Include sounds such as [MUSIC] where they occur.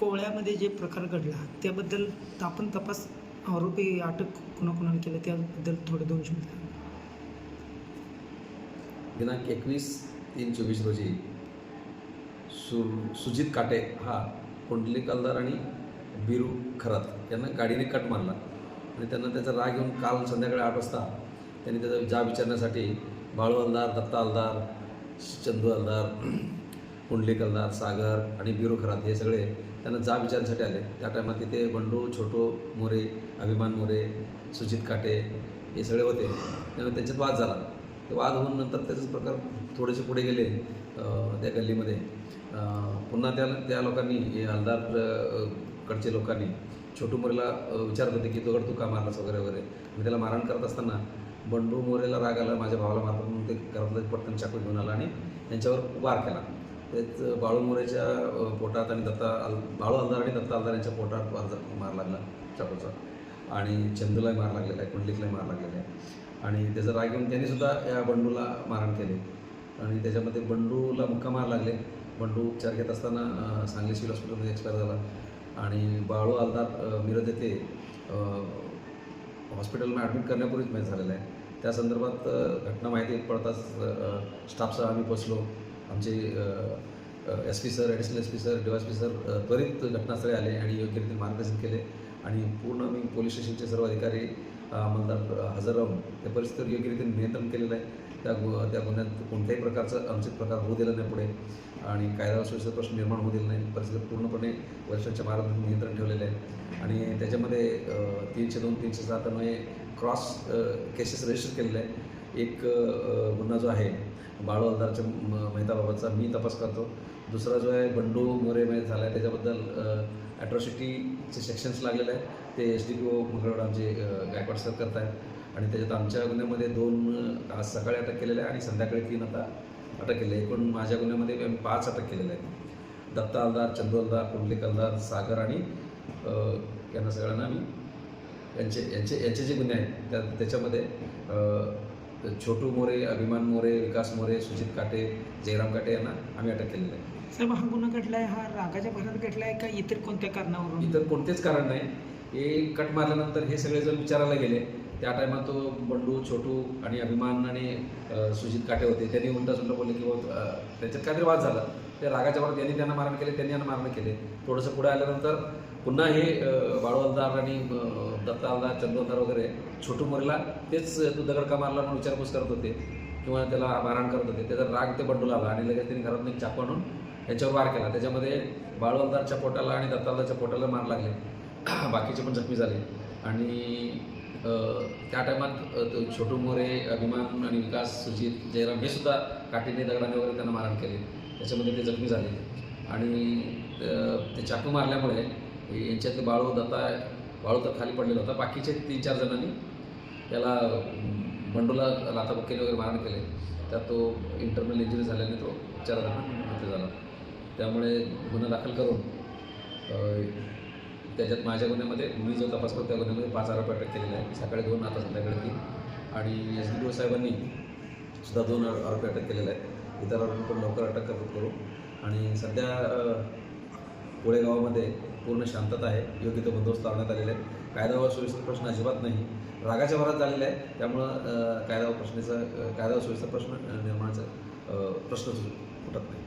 कोवळ्यामध्ये जे प्रकार घडला त्याबद्दल आपण तपास आरोपी अटक कुणाकुणाला केलं त्याबद्दल थोडे दोन शब्द. दिनांक एकवीस तीन चोवीस रोजी सु सुजित काटे हा कुंडली कलदार आणि बिरू खरात यांना गाडीने कट मारला आणि त्यांना त्याचा राग येऊन काल संध्याकाळी आठ वाजता त्यांनी त्याचा जा विचारण्यासाठी बाळू हलदार दत्ता हलदार चंदू हलदार कुंडलीकलनार सागर आणि बिरू खरात हे सगळे त्यांना जा विचारण्यासाठी आले. त्या टायमात तिथे बंडू छोटो मोरे अभिमान मोरे सुजित काटे हे सगळे होते. त्यामुळे त्यांच्यात वाद झाला. ते वाद होऊन नंतर त्याचेच प्रकार थोडेसे पुढे गेले त्या गल्लीमध्ये. पुन्हा त्या त्या लोकांनी हे हलदार कडचे लोकांनी छोटू मोरेला विचारत होते की तुगड तू का मारलास वगैरे वगैरे? मी त्याला मारहाण करत असताना बंडू मोरेला राग आला माझ्या भावाला मारतो म्हणून ते घरातलं पटकन चाकू घेऊन आला आणि त्यांच्यावर वार केला. तेच बाळू मोरेच्या पोटात आणि दत्ता अल बाळू आलदार आणि दत्ता आलदार यांच्या पोटात मार लागला चाकूचा. आणि चंदूलाही मार लागलेला आहे कुंडलिकलाही मार लागलेला आहे. आणि त्याचा राग येऊन त्यांनी सुद्धा या बंडूला मारहाण केले. आणि त्याच्यामध्ये बंडूला मुक्का मार लागले. बंडू उपचार घेत असताना सांगली सिव्हिल हॉस्पिटलमध्ये एक्सपायर झाला. आणि बाळू आलदार मिरज येथे हॉस्पिटलमध्ये ॲडमिट करण्यापूर्वीच मॅच झालेला आहे. त्या संदर्भात घटना माहिती पडताच स्टाफसह आम्ही बसलो आमचे S P sir additional S P sir D S P sir त्वरित घटनास्थळी आले आणि योग्य रीतीने मार्गदर्शन केले. आणि पूर्ण मी पोलीस स्टेशनचे सर्व अधिकारी अ, अंमलदार हजर राहून त्या परिस्थितीवर योग्य रीतीने नियंत्रण केलेलं आहे. त्या गु त्या गुन्ह्यात कोणत्याही प्रकारचं अनुचित प्रकार होऊ दिला नाही पुढे. आणि कायदा सुव्यवस्थेचा प्रश्न निर्माण होऊ दिला नाही. परिस्थिती पूर्णपणे वरिष्ठांच्या मार्गदर्शन नियंत्रण ठेवलेलं आहे. आणि त्याच्यामध्ये तीनशे दोन तीनशे सात क्रॉस केसेस रजिस्टर केलेले आहे एक गुन्हा जो आहे बाळू हलदारच्या म- मी तपास करतो. दुसरा जो आहे बंडू मोरे मध्ये झाला आहे त्याच्याबद्दल ॲट्रॉसिटीचे सेक्शन्स लागलेले आहे ते एस डी पी ओ मंगळवार आमचे गायकवाड सर करत आहेत आणि त्याच्यात आमच्या गुन्ह्यामध्ये दोन आज सकाळी अटक केलेल्या आहे आणि संध्याकाळी तीन आता अटक केले आहे. एकूण माझ्या गुन्ह्यामध्ये आम्ही पाच अटक केलेले आहेत. Datta Aldar Chandu Aldar Kundalik Aldar सागर आणि यांना सगळ्यांना आम्ही यांचे यांचे यांचे जे गुन्हे आहेत त्या त्याच्यामध्ये छोटू मोरे अभिमान मोरे विकास मोरे सुजित काटे जयराम काटे यांना आम्ही अटक केलेलं आहे. साहेब हा गुन्हा घडलाय हा रागाच्या भरात घडलाय का इतर कोणत्या कारणावरून? इतर कोणतेच कारण नाही. हे कट मारल्यानंतर हे सगळे जण विचारायला गेले. त्या टायमात तो बंडू छोटू आणि अभिमान आणि सुजित काटे होते. त्यांनी उलटा सुलटा बोलले की त्याच्यात काहीतरी वाद झाला. त्या रागाच्या भरात यांनी त्यांना मारण केले त्यांनी यांना मारण केले. थोडंसं पुढे आल्यानंतर पुन्हा हे अ, बाळू आणि दत्तालदार दत्ता वगैरे छोटू मोरेला तेच तू दगड का मारला म्हणून विचारपूस करत होते किंवा त्याला मारहाण करत होते. त्याचा राग ते बंडूला आला आणि लगेच त्यांनी घरातून एक चाकू आणून याच्यावर वार केला. त्याच्यामध्ये बाळवलदारच्या पोटाला आणि दत्तालदारच्या पोटाला मार लागले. [CLEARS THROAT] बाकीचे पण जखमी झाले. आणि त्या टायमात छोटू मोरे अभिमान आणि विकास सुजित जयराम हे सुद्धा काठीने दगडाने वगैरे त्यांना मारहाण केले. त्याच्यामध्ये ते जखमी झाले. आणि ते चाकू मारल्यामुळे यांच्यातले बाळू दत्ता बाळू तर खाली पडलेला होता. बाकीचे तीन चार जणांनी त्याला अम, बंडूला लाथाबुक्केने वगैरे मारण केले. त्यात तो इंटरनल इंजुरी झाल्याने तो उपचारादरम्यान मृत्यू झाला. त्यामुळे गुन्हा दाखल करून त्याच्यात माझ्या गुन्ह्यामध्ये मी जो तपास करतो त्या गुन्ह्यामध्ये पाच आरोपी अटक केलेला आहे सकाळी दोन आता संध्याकाळी तीन. आणि एस डी ओ साहेबांनी सुद्धा दोन आरोपी अटक केलेला आहे इतर आरोपी पण लवकर अटक करतो करू आणि सध्या कोळेगावामध्ये पूर्ण शांतता आहे. योग्य तो बंदोबस्त लावण्यात आलेला आहे. कायदा व सुव्यवस्थेचा प्रश्न अजिबात नाही. रागाच्या भरात झालेला आहे. त्यामुळं कायदा व प्रश्नाचा कायदा व सुव्यवस्था प्रश्न निर्माणाचा प्रश्न प्रश्नच उठत नाही.